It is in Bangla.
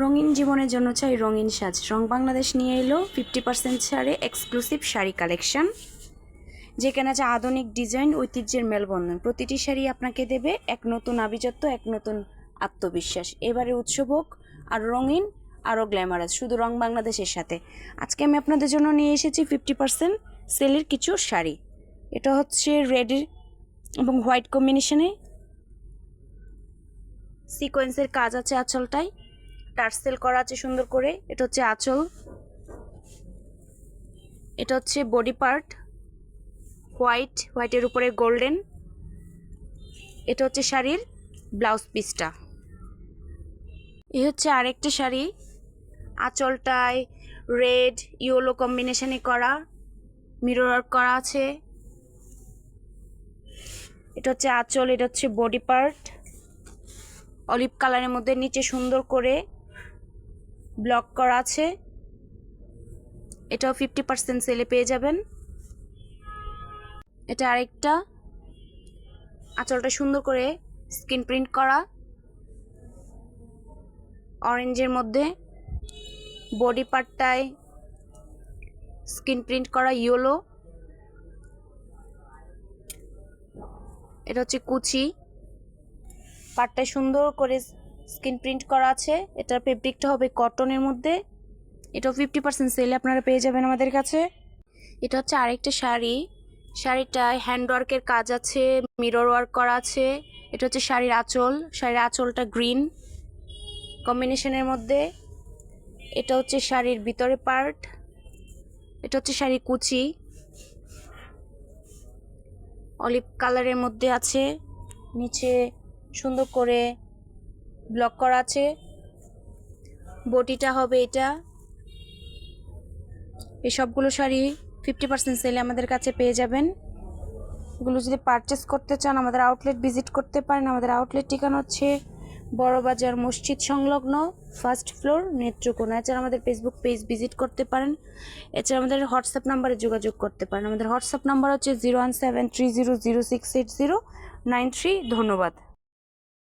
রঙিন জীবনের জন্য চাই রঙিন সাজ। রং বাংলাদেশ নিয়ে এলো ফিফটি পার্সেন্ট ছাড়ে এক্সক্লুসিভ শাড়ি কালেকশন যেখানে আছে আধুনিক ডিজাইন ঐতিহ্যের মেলবন্ধন। প্রতিটি শাড়ি আপনাকে দেবে এক নতুন আভিজাত্য, এক নতুন আত্মবিশ্বাস। এবারে উৎসব হোক, আর রঙিন, আরও গ্ল্যামারাস শুধু রং বাংলাদেশের সাথে। আজকে আমি আপনাদের জন্য নিয়ে এসেছি ফিফটি পার্সেন্ট সেলের কিছু শাড়ি। এটা হচ্ছে রেড এবং হোয়াইট কম্বিনেশনে সিকোয়েন্সের কাজ আছে আঁচলটায়। টার্সেল করা আছে সুন্দর করে। এটা হচ্ছে আঁচল। এটা হচ্ছে বডি পার্ট। হোয়াইট, হোয়াইটের উপরে গোল্ডেন। এটা হচ্ছে শাড়ির ব্লাউজ পিসটা। এ হচ্ছে আরেকটা শাড়ি। আঁচলটায় রেড, ইয়েলো কম্বিনেশনে করা। মিরর ওয়ার্ক করা আছে। এটা হচ্ছে আঁচল, এটা হচ্ছে বডি পার্ট। অলিভ কালারের মধ্যে নিচে সুন্দর করে ব্লক করা আছে। এটাও ফিফটি পার্সেন্ট সেলে পেয়ে যাবেন। এটা আরেকটা। আঁচলটা সুন্দর করে স্ক্রিন প্রিন্ট করা। অরেঞ্জের মধ্যে। বডি পার্টটায় স্ক্রিন প্রিন্ট করা ইয়েলো এটা হচ্ছে কুচি। পাটটায় সুন্দর করে স্কিন প্রিন্ট করা আছে। এটার ফেব্রিকটা হবে কটনের মধ্যে। এটাও ফিফটি পার্সেন্ট সেলে আপনারা পেয়ে যাবেন আমাদের কাছে। এটা হচ্ছে আরেকটা শাড়ি। শাড়িটায় হ্যান্ড ওয়ার্কের কাজ আছে মিরর ওয়ার্ক করা আছে। এটা হচ্ছে শাড়ির আঁচল। শাড়ির আঁচলটা গ্রিন কম্বিনেশনের মধ্যে। এটা হচ্ছে শাড়ির ভিতরে পার্ট এটা হচ্ছে শাড়ি কুচি। অলিভ কালারের মধ্যে আছে। নিচে সুন্দর করে ব্লক করা আছে। বটিটা হবে এটা। এই সবগুলো শাড়ি ফিফটি পার্সেন্ট সেলে আমাদের কাছে পেয়ে যাবেন। এগুলো যদি পারচেস করতে চান, আমাদের আউটলেট ভিজিট করতে পারেন। আমাদের আউটলেট ঠিকানা হচ্ছে বড়বাজার মসজিদ সংলগ্ন ফার্স্ট ফ্লোর নেত্রকোনা এছাড়া আমাদের ফেসবুক পেজ ভিজিট করতে পারেন। এছাড়া আমাদের হোয়াটসঅ্যাপ নাম্বারে যোগাযোগ করতে পারেন। আমাদের হোয়াটসঅ্যাপ নাম্বার হচ্ছে zero one seven three zero zero six eight zero nine three ধন্যবাদ।